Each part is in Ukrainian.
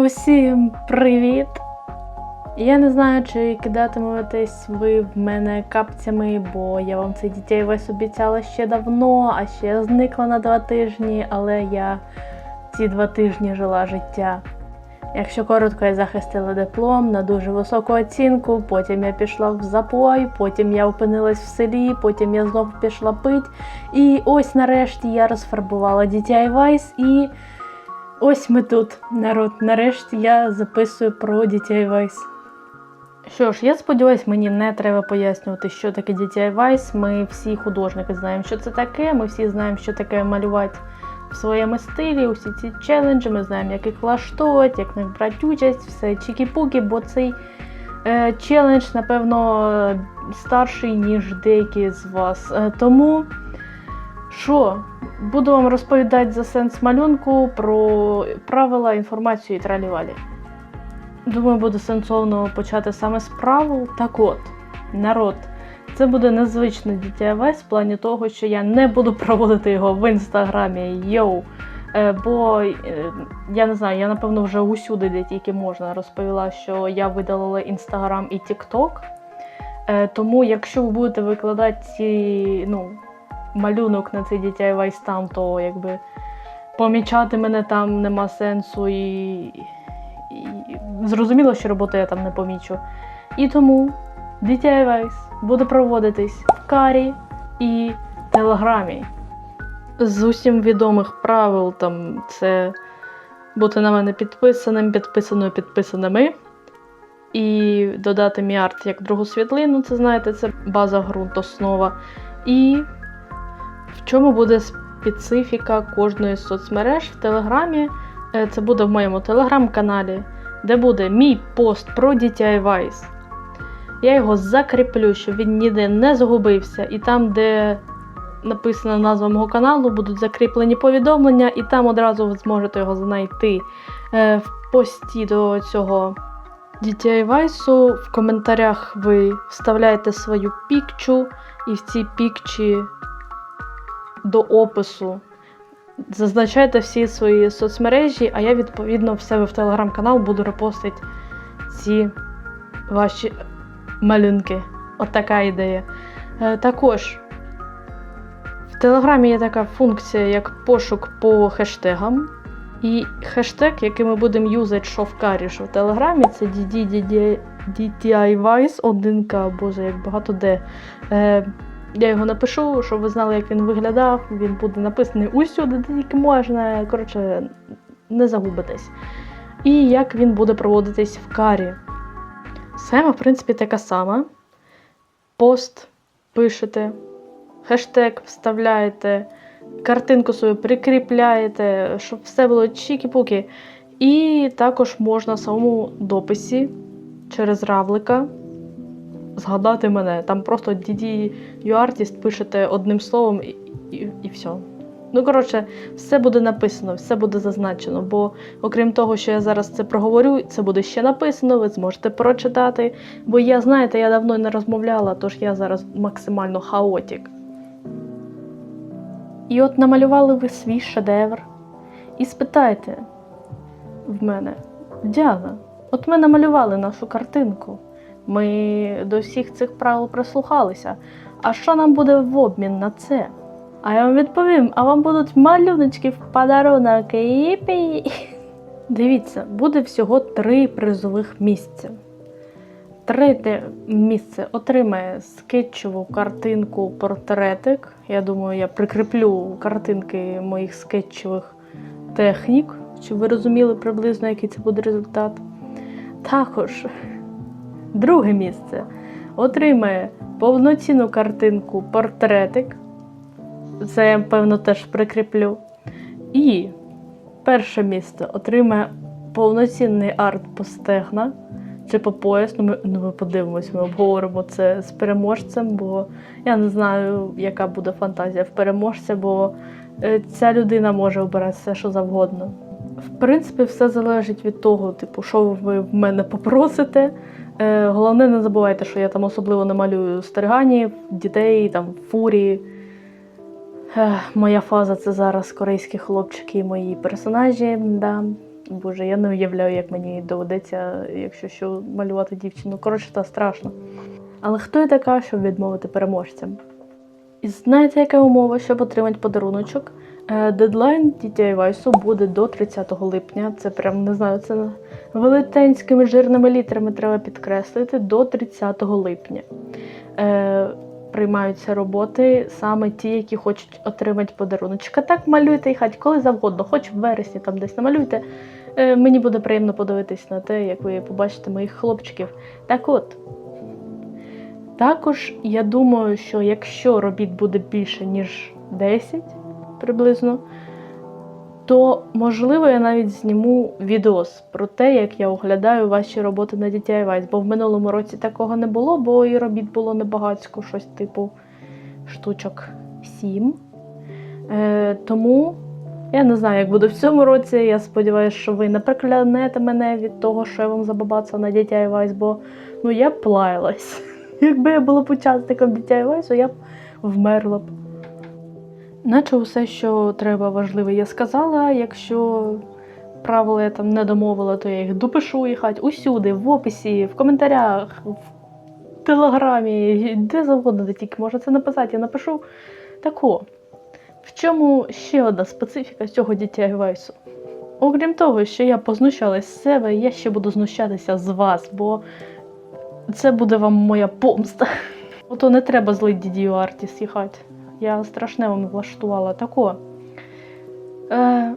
Усім привіт! Я не знаю, чи кидатиметесь ви в мене капцями, бо я вам цей дітей весь обіцяла ще давно, а ще зникла на два тижні, але я ці два тижні жила життя. Якщо коротко, я захистила диплом на дуже високу оцінку, потім я пішла в запой, потім я опинилась в селі, потім я знову пішла пить. І ось нарешті я розфарбувала дітей Вайс і. Ось ми тут, народ. Нарешті я записую про Вайс. Що ж, я сподіваюся, мені не треба пояснювати, що таке Вайс. Ми всі художники знаємо, що це таке. Ми всі знаємо, що таке малювати в своєму стилі, усі ці челенджі, ми знаємо, як їх влаштовувати, як них брати участь, все чікі-пуки, бо цей е, челендж, напевно, старший, ніж деякі з вас. Е, тому що? Буду вам розповідати за сенс малюнку, про правила, інформацію і тралівалі. Думаю, буде сенсовно почати саме з правил. Так от, народ, це буде незвичний дітя в плані того, що я не буду проводити його в інстаграмі. Йоу. Е, бо е, я не знаю, я напевно вже усюди, де тільки можна, розповіла, що я видалила інстаграм і Тікток. Е, тому, якщо ви будете викладати ці, ну, малюнок на цей дітей вайс там, то якби помічати мене там нема сенсу і, і зрозуміло, що роботу я там не помічу. І тому дітей вайс буде проводитись в карі і телеграмі. З усім відомих правил там це бути на мене підписаним, підписаною, підписаними. І додати мій арт як другу світлину, це знаєте, це база ґрунт, основа. І в чому буде специфіка кожної соцмереж в Телеграмі? Е, Це буде в моєму телеграм-каналі, де буде мій пост про DTI Vice. Я його закріплю, щоб він ніде не загубився. І там, де написана назва мого каналу, будуть закріплені повідомлення, і там одразу ви зможете його знайти Е, в пості до цього DTI Vice. В коментарях ви вставляєте свою пікчу, і в цій пікчі до опису. Зазначайте всі свої соцмережі, а я, відповідно, в себе в телеграм-канал буду репостити ці ваші малюнки. От така ідея. Е, також в телеграмі є така функція, як пошук по хештегам. І хештег, який ми будемо юзати що в карі, в телеграмі, це DDIVice 1К, боже, як багато де. Я його напишу, щоб ви знали, як він виглядав. Він буде написаний усюди, де тільки можна. Коротше, не загубитесь. І як він буде проводитись в карі. Схема, в принципі, така сама. Пост пишете, хештег вставляєте, картинку свою прикріпляєте, щоб все було чікі-пуки. І також можна в самому дописі через равлика згадати мене. Там просто DD UArtist пишете одним словом і, і, і все. Ну, коротше, все буде написано, все буде зазначено. Бо, окрім того, що я зараз це проговорю, це буде ще написано, ви зможете прочитати. Бо я, знаєте, я давно не розмовляла, тож я зараз максимально хаотик. І от намалювали ви свій шедевр. І спитайте в мене, Діана, от ми намалювали нашу картинку. Ми до всіх цих правил прислухалися. А що нам буде в обмін на це? А я вам відповім: а вам будуть малюночки в подарунок. Єпі. Дивіться, буде всього три призових місця. Третє місце отримає скетчову картинку портретик. Я думаю, я прикріплю картинки моїх скетчових технік, щоб ви розуміли приблизно, який це буде результат. Також друге місце отримає повноцінну картинку портретик. Це я, певно, теж прикріплю. І перше місце отримає повноцінний арт по стегна чи по пояс. Ну, ми, ну, ми подивимось, ми обговоримо це з переможцем, бо я не знаю, яка буде фантазія в переможця, бо е, ця людина може обирати все, що завгодно. В принципі, все залежить від того, типу, що ви в мене попросите. Е, головне, не забувайте, що я там особливо не малюю стерганів, дітей, там, фурі. Ех, моя фаза це зараз корейські хлопчики і мої персонажі. Да. Боже, я не уявляю, як мені доведеться, якщо що, малювати дівчину. Коротше, та страшно. Але хто я така, щоб відмовити переможцям? І знаєте, яка умова, щоб отримати подаруночок? Е, Дедлайн DTI Vice буде до 30 липня. Це прям не знаю, це велетенськими жирними літерами треба підкреслити до 30 липня. Е, приймаються роботи саме ті, які хочуть отримати подаруночок. А так малюйте і хать коли завгодно, хоч в вересні там десь намалюйте. Е, мені буде приємно подивитись на те, як ви побачите моїх хлопчиків. Так от. Також я думаю, що якщо робіт буде більше, ніж 10 приблизно, то можливо я навіть зніму відос про те, як я оглядаю ваші роботи на DTI Vice, бо в минулому році такого не було, бо і робіт було небагацько, щось типу штучок 7. Е, тому я не знаю, як буде в цьому році. Я сподіваюся, що ви не проклянете мене від того, що я вам забабацав на DTI бо ну, я плаялась. Якби я була учасником DTI Vice, я б вмерла б. Наче усе, що треба важливе, я сказала. Якщо правила я там не домовила, то я їх допишу і хать усюди, в описі, в коментарях, в телеграмі, де завгодно, де тільки можна це написати, я напишу. Тако. В чому ще одна специфіка цього DTI Vice? Окрім того, що я познущалась з себе, я ще буду знущатися з вас, бо це буде вам моя помста. Ото не треба злий дідію Артіс їхати. Я страшне вам влаштувала тако. Е,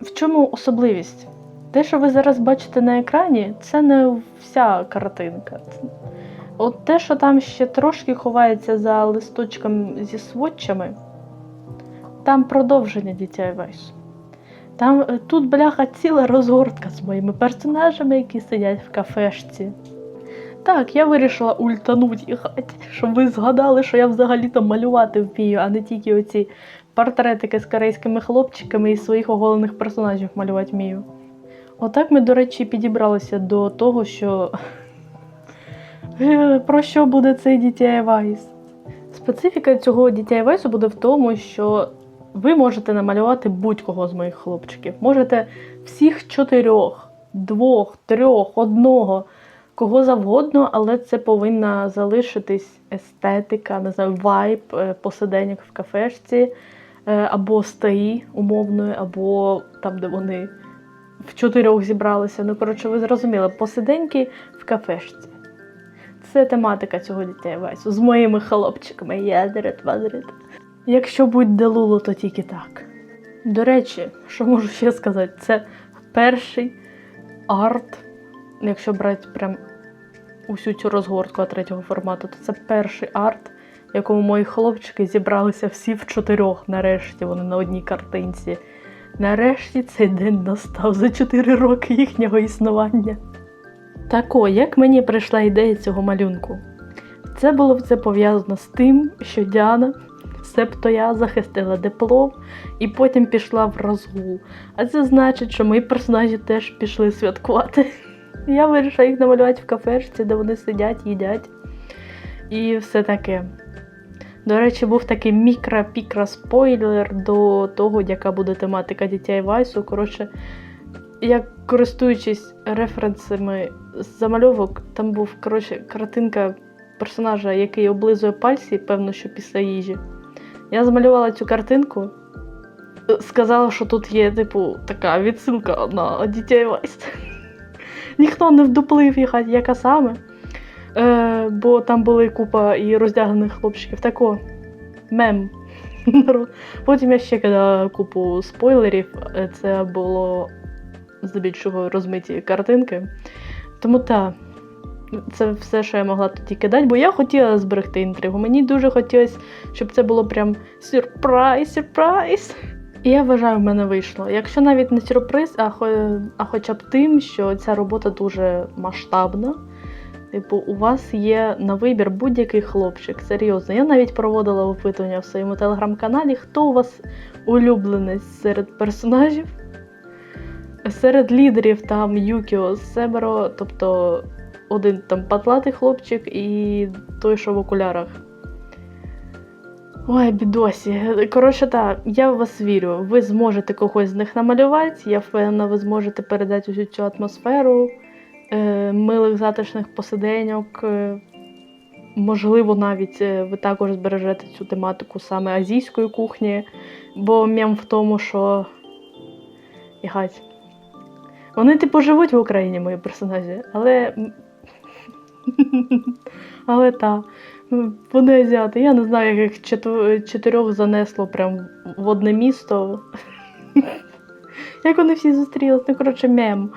в чому особливість? Те, що ви зараз бачите на екрані, це не вся картинка. От те, що там ще трошки ховається за листочком зі сводчами, там продовження DTI Vice. Там е, тут бляха ціла розгортка з моїми персонажами, які сидять в кафешці. Так, я вирішила ультануть їхати, щоб ви згадали, що я взагалі там малювати вмію, а не тільки оці портретики з корейськими хлопчиками і своїх оголених персонажів малювати вмію. Отак ми, до речі, підібралися до того, що про що буде цей DTI Vice. Специфіка цього DTI Vice буде в тому, що ви можете намалювати будь-кого з моїх хлопчиків. Можете всіх чотирьох, двох, трьох, одного, кого завгодно, але це повинна залишитись естетика, не знаю, вайб, е, посиденьок в кафешці, е, або стаї умовної, або там, де вони в чотирьох зібралися. Ну, коротше, ви зрозуміли, посиденьки в кафешці. Це тематика цього дітей Вайсу з моїми хлопчиками. Ядрет, вадрет. Якщо будь делулу, то тільки так. До речі, що можу ще сказати, це перший арт, якщо брати прям усю цю розгортку третього формату, то це перший арт, в якому мої хлопчики зібралися всі в чотирьох. Нарешті вони на одній картинці. Нарешті цей день настав за 4 роки їхнього існування. Тако, як мені прийшла ідея цього малюнку? Це було все пов'язано з тим, що Діана, себто я, захистила диплом і потім пішла в розгул. А це значить, що мої персонажі теж пішли святкувати. Я вирішила їх намалювати в кафешці, де вони сидять, їдять і все таке. До речі, був такий мікро-пікро спойлер до того, яка буде тематика дітей Вайсу. Коротше, я користуючись референсами з замальовок, там був коротше, картинка персонажа, який облизує пальці, певно, що після їжі. Я замалювала цю картинку, сказала, що тут є, типу, така відсилка на дітей Вайс. Ніхто не вдуплив, яка, яка саме. Е, бо там були купа і роздягнених хлопчиків. Тако, мем. Потім я ще кидала купу спойлерів. Е, Це було здебільшого розмиті картинки. Тому так, це все, що я могла тоді кидати, бо я хотіла зберегти інтригу. Мені дуже хотілося, щоб це було прям сюрприз, сюрприз. І я вважаю, в мене вийшло. Якщо навіть не сюрприз, а, а хоча б тим, що ця робота дуже масштабна. Типу, у вас є на вибір будь-який хлопчик. Серйозно. Я навіть проводила опитування в своєму телеграм-каналі, хто у вас улюбленець серед персонажів. Серед лідерів там Юкіо Себеро, тобто один там патлатий хлопчик і той, що в окулярах. Ой, бідосі. Коротше, так, я в вас вірю. Ви зможете когось з них намалювати. Я впевнена, ви зможете передати усю цю атмосферу е, милих затишних посиденьок. Е, можливо, навіть е, ви також збережете цю тематику саме азійської кухні, бо м'ям в тому, що. Ігать. Вони, типу, живуть в Україні, мої персонажі, але. Але так. Вони азіати. Я не знаю, як їх чотирьох занесло прям в одне місто. Як вони всі зустрілися, ну коротше, мем.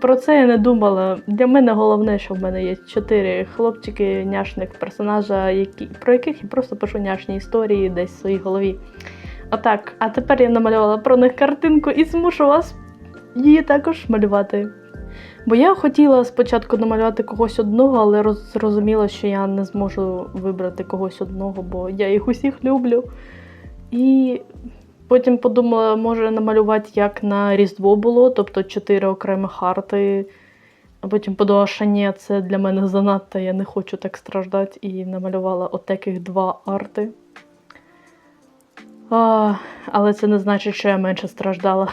Про це я не думала. Для мене головне, що в мене є чотири хлопчики, няшних персонажа, які, про яких я просто пишу няшні історії десь в своїй голові. Отак. А тепер я намалювала про них картинку і змушу вас її також малювати. Бо я хотіла спочатку намалювати когось одного, але зрозуміла, що я не зможу вибрати когось одного, бо я їх усіх люблю. І потім подумала, може намалювати, як на Різдво було, тобто чотири окремих арти. А потім подумала, що ні, це для мене занадто, я не хочу так страждати, і намалювала отаких два арти. А, але це не значить, що я менше страждала.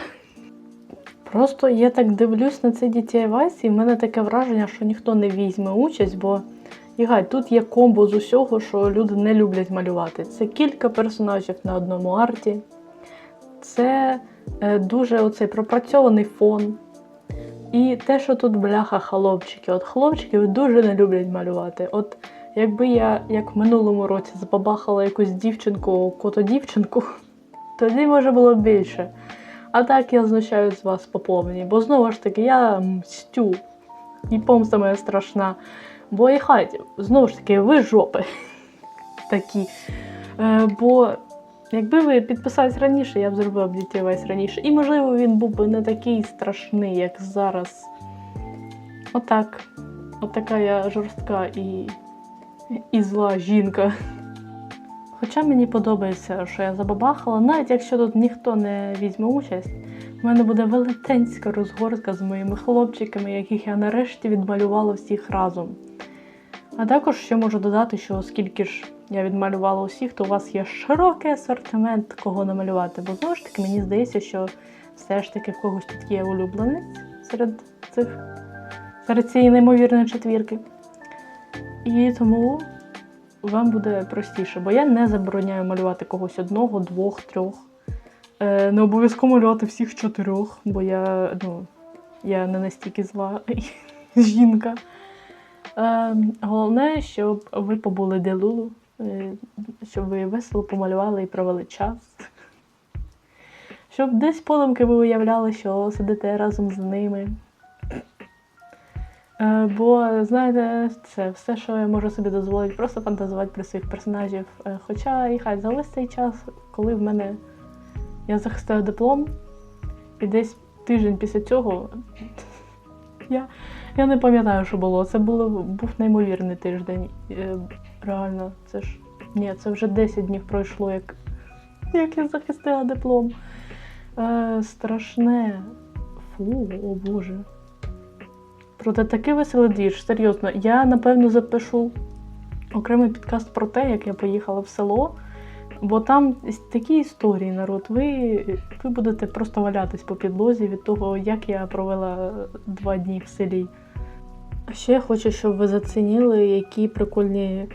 Просто я так дивлюсь на цей дітей Вайс, і в мене таке враження, що ніхто не візьме участь, бо Ігай, тут є комбо з усього, що люди не люблять малювати. Це кілька персонажів на одному арті, це е, дуже оцей пропрацьований фон. І те, що тут бляха хлопчики. От хлопчики дуже не люблять малювати. От якби я, як в минулому році, забабахала якусь дівчинку, кото-дівчинку, тоді може було б більше. А так я знущаюсь з вас по повній, бо знову ж таки я мстю. І помста моя страшна. Бо і хаті, знову ж таки, ви жопи такі. Е, бо якби ви підписались раніше, я б зробила б весь раніше. І можливо він був би не такий страшний, як зараз. Отак. Отака я жорстка і, і зла жінка. Хоча мені подобається, що я забабахала, навіть якщо тут ніхто не візьме участь, в мене буде велетенська розгортка з моїми хлопчиками, яких я нарешті відмалювала всіх разом. А також ще можу додати, що оскільки ж я відмалювала усіх, то у вас є широкий асортимент, кого намалювати. Бо знову ж таки, мені здається, що все ж таки в когось тут є улюбленець серед цих серед цієї неймовірної четвірки. І тому вам буде простіше, бо я не забороняю малювати когось одного, двох, трьох. Е, не обов'язково малювати всіх чотирьох, бо я, ну, я не настільки зла жінка. Е, головне, щоб ви побули делулу, е, щоб ви весело помалювали і провели час. Щоб десь подумки ви уявляли, що сидите разом з ними. Е, Бо, знаєте, це все, що я можу собі дозволити, просто фантазувати про своїх персонажів. Е, Хоча і хай за весь цей час, коли в мене я захистила диплом, і десь тиждень після цього я, я не пам'ятаю, що було. Це було, був неймовірний тиждень. Е, Реально, це ж. Ні, це вже 10 днів пройшло, як, як я захистила диплом. Е, страшне. Фу, о Боже. Проте такий веселий двіж, серйозно. Я напевно запишу окремий підкаст про те, як я поїхала в село, бо там такі історії, народ. Ви, ви будете просто валятись по підлозі від того, як я провела два дні в селі. А ще я хочу, щоб ви зацінили, які прикольні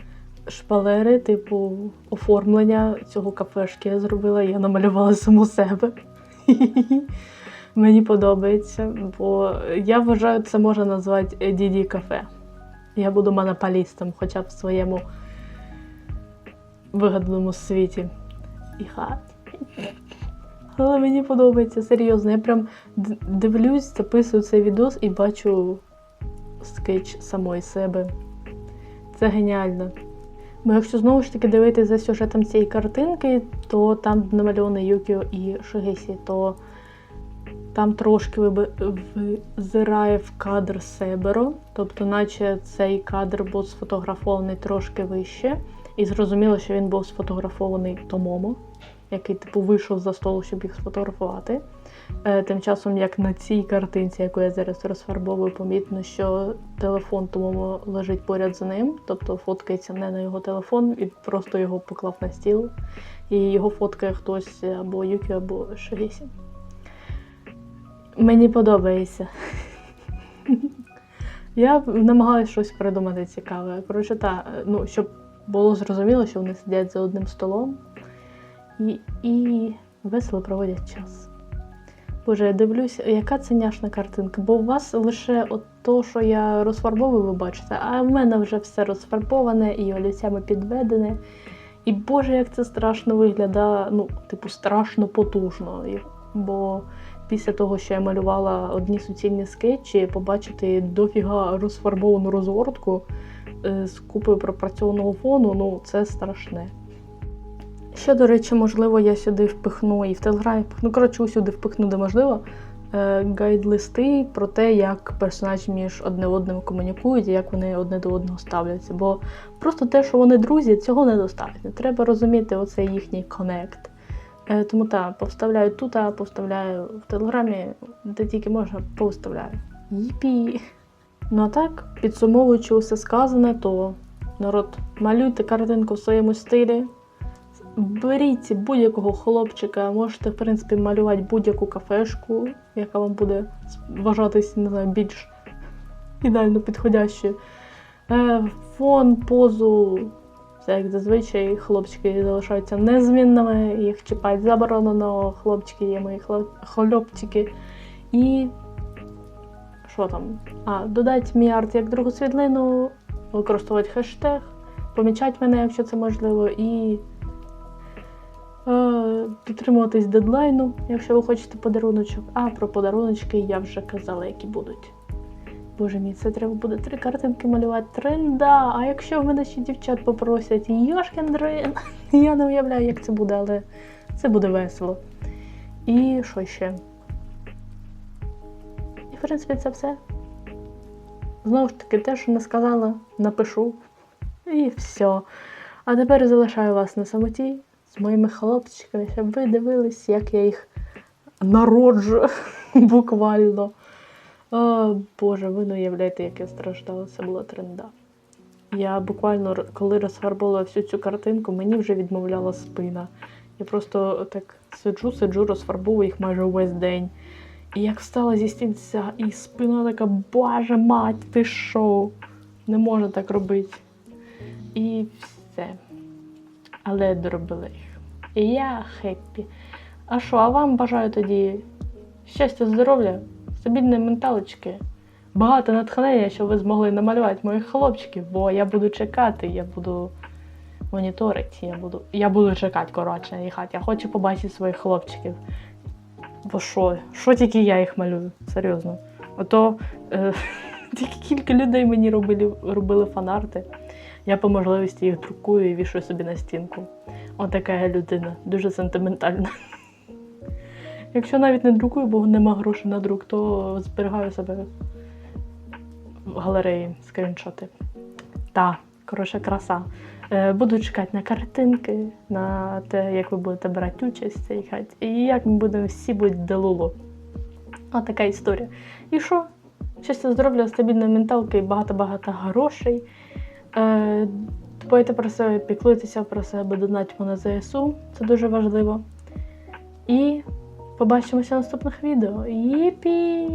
шпалери, типу оформлення цього кафешки я зробила. Я намалювала саму себе. Мені подобається, бо я вважаю, це можна назвати діді кафе. Я буду монополістом, хоча б в своєму вигаданому світі. І хат. Але мені подобається серйозно. Я прям дивлюсь, записую цей відос і бачу скетч самої себе. Це геніально. Бо якщо знову ж таки дивитися за сюжетом цієї картинки, то там намальований Юкіо і Шигесі, то там трошки визирає в кадр Себеро, тобто, наче цей кадр був сфотографований трошки вище, і зрозуміло, що він був сфотографований Томомо, який типу вийшов за столу, щоб їх сфотографувати. Е, Тим часом, як на цій картинці, яку я зараз розфарбовую, помітно, що телефон тому лежить поряд з ним, тобто фоткається не на його телефон, він просто його поклав на стіл, і його фоткає хтось або Юкі, або Шигісі. Мені подобається. Я намагаюся щось придумати цікаве. Коротше, та, ну, щоб було зрозуміло, що вони сидять за одним столом і, і весело проводять час. Боже, я дивлюсь, яка це няшна картинка, бо у вас лише от то, що я розфарбовую, ви бачите, а в мене вже все розфарбоване і олівцями підведене. І Боже, як це страшно виглядає, ну, типу, страшно потужно. Бо після того, що я малювала одні суцільні скетчі, побачити дофіга розфарбовану розгортку е, з купою пропрацьованого фону, ну це страшне. Ще, до речі, можливо, я сюди впихну і в Телеграмі впихну, коротше, усюди впихну, де можливо, е, гайд-листи про те, як персонажі між одне одним комунікують і як вони одне до одного ставляться. Бо просто те, що вони друзі, цього недостатньо. Треба розуміти оцей їхній коннект. Е, Тому так, повставляю тут, а повставляю в Телеграмі, де тільки можна, повставляю. Їпі. Ну а так, підсумовуючи усе сказане, то народ, малюйте картинку в своєму стилі. Беріть будь-якого хлопчика, можете, в принципі, малювати будь-яку кафешку, яка вам буде вважатись, не знаю, більш ідеально підходящою. Е, фон, позу, все як зазвичай, хлопчики залишаються незмінними, їх чіпати заборонено, хлопчики є мої хлоп- хлопчики. І що там? А, додати мій арт як другу світлину, використовувати хештег, помічати мене, якщо це можливо, і е, підтримуватись дедлайну, якщо ви хочете подаруночок. А про подаруночки я вже казала, які будуть. Боже мій, це треба буде три картинки малювати. Тренда. А якщо в мене ще дівчат попросять, Йошкін дрин. Я не уявляю, як це буде, але це буде весело. І що ще? І, в принципі, це все. Знову ж таки, те, що не сказала, напишу. І все. А тепер залишаю вас на самоті з моїми хлопчиками, щоб ви дивились, як я їх народжу буквально. О, Боже, ви не уявляєте, як я страждала, це була тренда. Я буквально, коли розфарбувала всю цю картинку, мені вже відмовляла спина. Я просто так сиджу, сиджу, розфарбовую їх майже увесь день. І як встала зі стільця, і спина така, боже мать, ти що? Не можна так робити. І все. Але доробила їх. І я хеппі. А що, а вам бажаю тоді щастя, здоров'я, стабільної менталочки, багато натхнення, щоб ви змогли намалювати моїх хлопчиків, бо я буду чекати, я буду моніторити, я буду, я буду чекати, коротше, їх. Я хочу побачити своїх хлопчиків. Бо що? Що тільки я їх малюю? Серйозно. Ото е, тільки кілька людей мені робили, робили фанарти. Я по можливості їх друкую і вішаю собі на стінку. Отака я людина, дуже сентиментальна. Якщо навіть не друкую, бо нема грошей на друк, то зберігаю себе в галереї скріншоти. Та, коротше, краса. Е, Буду чекати на картинки, на те, як ви будете брати участь цій хаті, і як ми будемо всі бути делулу. Отака історія. І що? Щастя, здоров'я, стабільної менталки і багато-багато грошей. Е, Дбайте про себе, піклуйтеся про себе, донатьмо на ЗСУ. Це дуже важливо. І побачимося в наступних відео. Єпі!